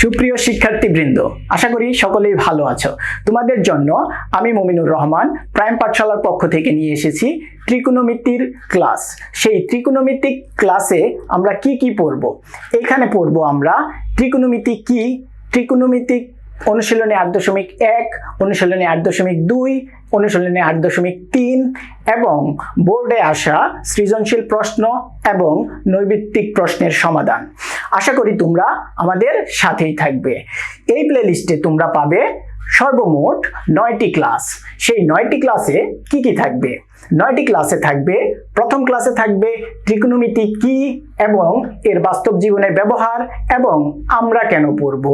সুপ্রিয় শিক্ষার্থীবৃন্দ, আশা করি সকলেই ভালো আছো। তোমাদের জন্য আমি মমিনুর রহমান, প্রাইম পাঠশালার পক্ষ থেকে নিয়ে এসেছি ত্রিকোণমিতির ক্লাস। সেই ত্রিকোণমিতিক ক্লাসে আমরা কি কি পড়ব? এখানে পড়ব আমরা ত্রিকোণমিতি কি, ত্রিকোণমিতিক অনুশীলনে আট দশমিক এক, অনুশীলনে আট দশমিক দুই, অনুশীলনে আট দশমিক তিন এবং বোর্ডে আসা সৃজনশীল প্রশ্ন এবং নৈবিত্তিক প্রশ্নের সমাধান। আশা করি তোমরা আমাদের সাথেই থাকবে। এই প্লেলিস্টে তোমরা পাবে সর্বমোট নয়টি ক্লাস সেই নয়টি ক্লাসে কি কি থাকবে? নয়টি ক্লাসে থাকবে, প্রথম ক্লাসে থাকবে ত্রিকোণমিতি কি এবং এর বাস্তব জীবনে ব্যবহার এবং আমরা কেন পড়ব?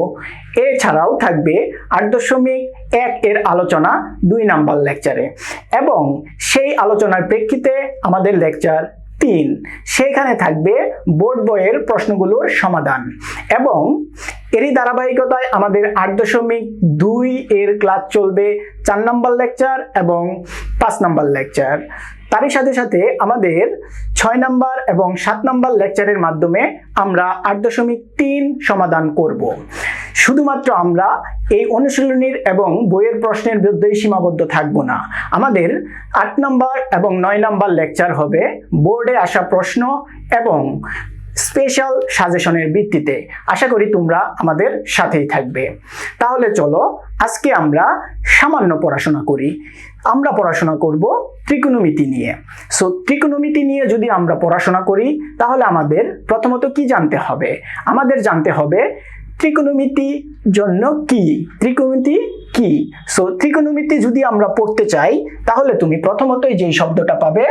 এছাড়াও থাকবে আট দশমিক এক এর আলোচনা দুই নাম্বার লেকচারে এবং সেই আলোচনার প্রেক্ষিতে আমাদের লেকচার তিন। সেখানে থাকবে বোর্ড বইয়ের প্রশ্নগুলোর সমাধান। এবং এরই ধারাবাহিকতায় আমাদের আট দশমিক দুই এর ক্লাস চলবে চার নম্বর লেকচার এবং পাঁচ নম্বর লেকচার তারই সাথে সাথে আমাদের ছয় নম্বর এবং সাত নম্বর লেকচারের মাধ্যমে আমরা আট দশমিক তিন সমাধান করব। শুধুমাত্র আমরা এই অনুশীলনীর এবং বইয়ের প্রশ্নের বিরুদ্ধেই সীমাবদ্ধ থাকব না। আমাদের আট নম্বর এবং নয় নম্বর লেকচার হবে। বোর্ডে আসা প্রশ্ন এবং স্পেশাল সাজেশনের ভিত্তিতে। আশা করি তোমরা আমাদের সাথেই থাকবে। তাহলে চলো, আজকে আমরা সামান্য পড়াশোনা করি। আমরা পড়াশোনা করব ত্রিকোণমিতি নিয়ে। সো ত্রিকোণমিতি নিয়ে যদি আমরা পড়াশোনা করি, তাহলে আমাদের প্রথমত কি জানতে হবে? আমাদের জানতে হবে ত্রিকোণমিতি জন্য কি? ত্রিকোণমিতি কি? সো ত্রিকোণমিতি যদি আমরা পড়তে চাই, তাহলে তুমি প্রথমতই যেই শব্দটা পাবে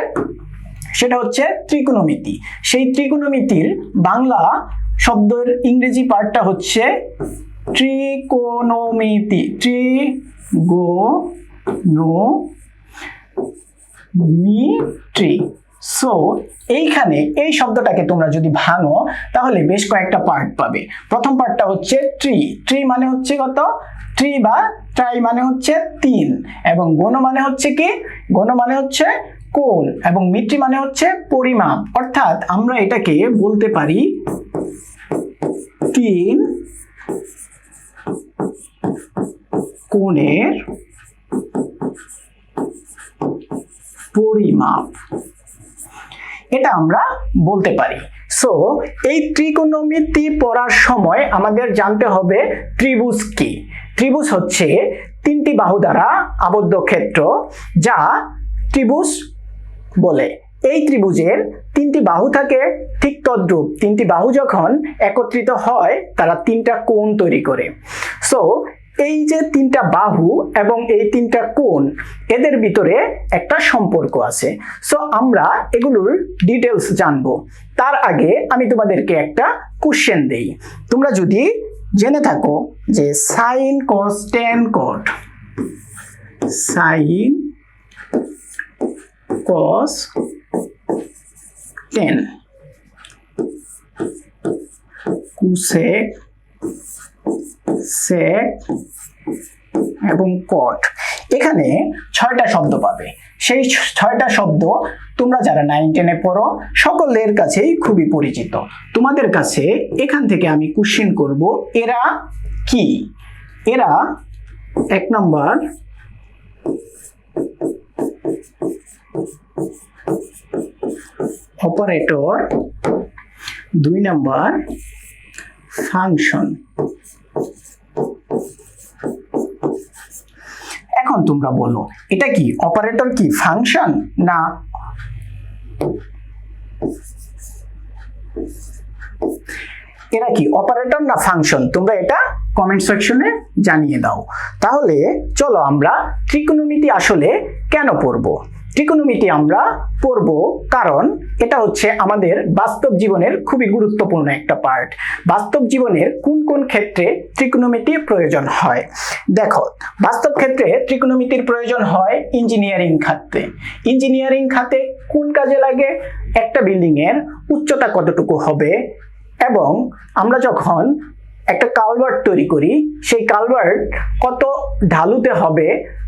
সেটা হচ্ছে ত্রিকোণমিতি। সেই ত্রিকোণমিতির বাংলা শব্দের ইংরেজি পার্টটা হচ্ছে ত্রিকোণমিতি ত্রিগো নো মিট্রি সো এইখানে এই শব্দটাকে তোমরা যদি ভাঙো, তাহলে বেশ কয়েকটা পার্ট পাবে। প্রথম পার্টটা হচ্ছে ট্রি ট্রি মানে হচ্ছে কত? ট্রি বা ট্রাই মানে হচ্ছে তিন। এবং গণ মানে হচ্ছে কি? গণ মানে হচ্ছে কোণ এবং মিট্রি মানে হচ্ছে পরিমাপ। অর্থাৎ আমরা এটাকে বলতে পারি তিন কোণের পরিমাপ। এটা আমরা বলতে পারি। সো এই ত্রিকোণমিতি পড়ার সময় আমাদের জানতে হবে ত্রিভুজ কি। ত্রিভুজ হচ্ছে তিনটি বাহু দ্বারা আবদ্ধ ক্ষেত্র যা ত্রিভুজ বলে। এই ত্রিভুজের তিনটি বাহু থাকে ঠিক তদ্রূপ। তিনটি বাহু যখন একত্রিত হয়, তারা তিনটা কোণ তৈরি করে। সো এই যে তিনটা বাহু এবং এই তিনটা কোণ, এদের ভিতরে একটা সম্পর্ক আছে। সো আমরা এগুলোর ডিটেলস জানব। তার আগে আমি তোমাদেরকে একটা কোশ্চেন দেই। তোমরা যদি জেনে থাকো যে sine cos tan cot sine cos tan cosec sec এবং কট এখানে ছয়টা শব্দ পাবে। সেই ছয়টা শব্দ তোমরা যারা নাইন টেনে পড়ো, সকলের কাছেই খুবই পরিচিত। তোমাদের কাছে এখান থেকে আমি কোশ্চেন করব, এরা কি? এরা এক নম্বর অপারেটর দুই নাম্বার ফাংশন এখন তোমরা বলো, এটা কি অপারেটর কি ফাংশন না এরা কি অপারেটর না ফাংশন তোমরা এটা কমেন্ট সেকশনে জানিয়ে দাও। তাহলে চলো আমরা ত্রিকোণমিতি আসলে কেন পড়ব? ত্রিকোণমিতি আমরা পড়ব কারণ এটা হচ্ছে আমাদের বাস্তব জীবনের খুবই গুরুত্বপূর্ণ একটা পার্ট বাস্তব জীবনের কোন কোন ক্ষেত্রে ত্রিকোণমিতি প্রয়োজন হয়? দেখো, বাস্তব ক্ষেত্রে ত্রিকোণমিতির প্রয়োজন হয় ইঞ্জিনিয়ারিং খাতে। ইঞ্জিনিয়ারিং খাতে কোন কাজে লাগে? একটা বিল্ডিং এর উচ্চতা কতটুকু হবে? এবং আমরা যখন একটা কালভার্ট তৈরি করি। সেই কালভার্ট কত ঢালুতে হবে,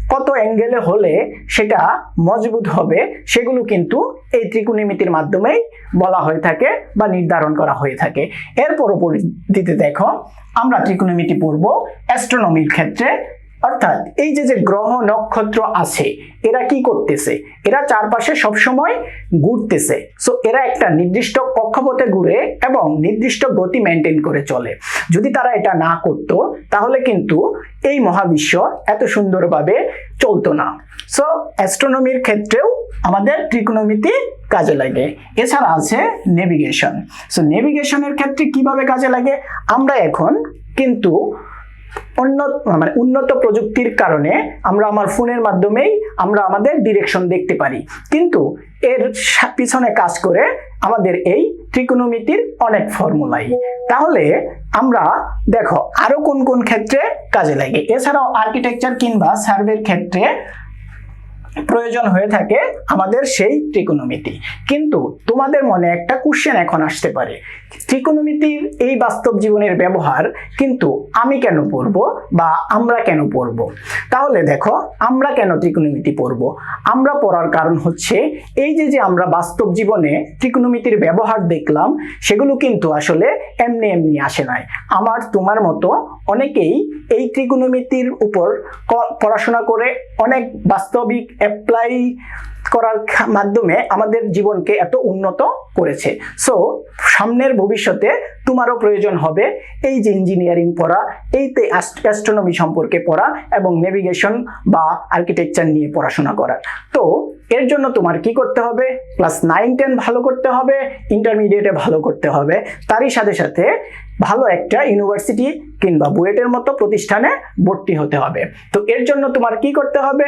কত অ্যাঙ্গেলে হলে সেটা মজবুত হবে, সেগুলো কিন্তু এই ত্রিকোণমিতির মাধ্যমেই বলা হয়ে থাকে বা নির্ধারণ করা হয়ে থাকে। এর পরবর্তীতে দেখো, আমরা ত্রিকোণমিতি পড়ব অ্যাস্ট্রোনমির ক্ষেত্রে। অর্থাৎ এই যে যে গ্রহ নক্ষত্র আছে, এরা কি করতেছে? এরা চারপাশে সবসময় ঘুরতেছে। সো এরা একটা নির্দিষ্ট কক্ষপথে ঘুরে এবং নির্দিষ্ট গতি মেনটেন করে চলে। যদি তারা এটা না করত, তাহলে কিন্তু এই মহাবিশ্ব এত সুন্দরভাবে চলতো না। সো অ্যাস্ট্রোনমির ক্ষেত্রেও আমাদের ত্রিকোণমিতি কাজে লাগে। এছাড়া আছে নেভিগেশন সো নেভিগেশনের ক্ষেত্রে কীভাবে কাজে লাগে? আমরা এখন কিন্তু উন্নত মানে উন্নত প্রযুক্তির কারণে আমরা আমার ফোনের মাধ্যমেই আমরা আমাদের ডিরেকশন দেখতে পারি। কিন্তু এর পিছনে কাজ করে আমাদের এই ত্রিকোণমিতির অনেক ফর্মুলাই তাহলে আমরা, দেখো, আরও কোন কোন ক্ষেত্রে কাজে লাগে? এছাড়াও আর্কিটেকচার কিংবা সার্ভের ক্ষেত্রে প্রয়োজন হয়ে থাকে আমাদের সেই ত্রিকোণমিতি। কিন্তু তোমাদের মনে একটা কোশ্চেন এখন আসতে পারে। ত্রিকোণমিতির এই বাস্তব জীবনের ব্যবহার কিন্তু আমি কেন পড়ব বা আমরা কেন পড়ব? তাহলে দেখো, আমরা কেন ত্রিকোণমিতি পড়ব? আমরা পড়ার কারণ হচ্ছে এই যে যে আমরা বাস্তব জীবনে ত্রিকোণমিতির ব্যবহার দেখলাম, সেগুলো কিন্তু আসলে এমনি এমনি আসে নাই। আমার, তোমার মতো অনেকেই এই ত্রিকোণমিতির উপর পড়াশোনা করে অনেক বাস্তবিক অ্যাপ্লাই করার মাধ্যমে আমাদের জীবনকে এত উন্নত করেছে। সো সামনের ভবিষ্যতে তোমারও প্রয়োজন হবে এই যে ইঞ্জিনিয়ারিং পড়া, এইতে অ্যাস্ট্রোনমি সম্পর্কে পড়া এবং নেভিগেশন বা আর্কিটেকচার নিয়ে পড়াশোনা করার তো, এর জন্য তোমার কি করতে হবে? ক্লাস নাইন টেন ভালো করতে হবে ইন্টারমিডিয়েটে ভালো করতে হবে। তারই সাথে সাথে ভালো একটা ইউনিভার্সিটি কিংবা বুয়েটের মতো প্রতিষ্ঠানে ভর্তি হতে হবে। তো এর জন্য তোমার কি করতে হবে?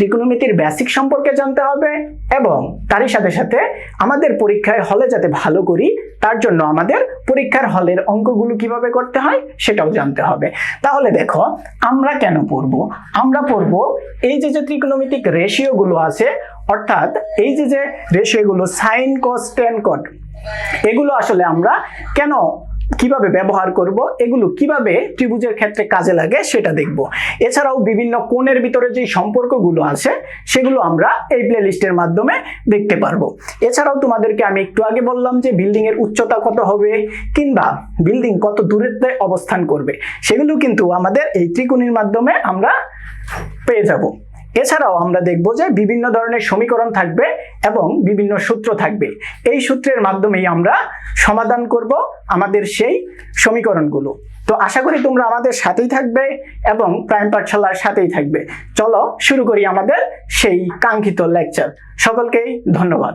ত্রিকোণমিতির বেসিক সম্পর্কে জানতে হবে এবং তারই সাথে সাথে আমাদের পরীক্ষায় হলে যাতে ভালো করি, তার জন্য আমাদের পরীক্ষার হলের অঙ্কগুলো কীভাবে করতে হয় সেটাও জানতে হবে। তাহলে দেখো, আমরা কেন পড়ব? আমরা পড়ব এই যে যে ত্রিকোণমিতিক রেশিওগুলো আছে, অর্থাৎ এই যে যে রেশিওগুলো সাইন কস টেন কট এগুলো আসলে আমরা কেন কীভাবে ব্যবহার করব, এগুলো কীভাবে ত্রিভুজের ক্ষেত্রে কাজে লাগে সেটা দেখব। এছাড়াও বিভিন্ন কোণের ভিতরে যে সম্পর্কগুলো আছে, সেগুলো আমরা এই প্লেলিস্টের মাধ্যমে দেখতে পারব। এছাড়াও তোমাদেরকে আমি একটু আগে বললাম যে বিল্ডিং এর উচ্চতা কত হবে, কিংবা বিল্ডিং কত দূরত্বে অবস্থান করবে, সেগুলো কিন্তু আমাদের এই ত্রিকোণের মাধ্যমে আমরা পেয়ে যাব। এছাড়াও আমরা দেখব যে বিভিন্ন ধরনের সমীকরণ থাকবে এবং বিভিন্ন সূত্র থাকবে। এই সূত্রের মাধ্যমেই আমরা সমাধান করব আমাদের সেই সমীকরণগুলো। তো আশা করি তোমরা আমাদের সাথেই থাকবে এবং প্রাইম পাঠশালার সাথেই থাকবে। চলো শুরু করি আমাদের সেই কাঙ্ক্ষিত লেকচার সকলকেই ধন্যবাদ।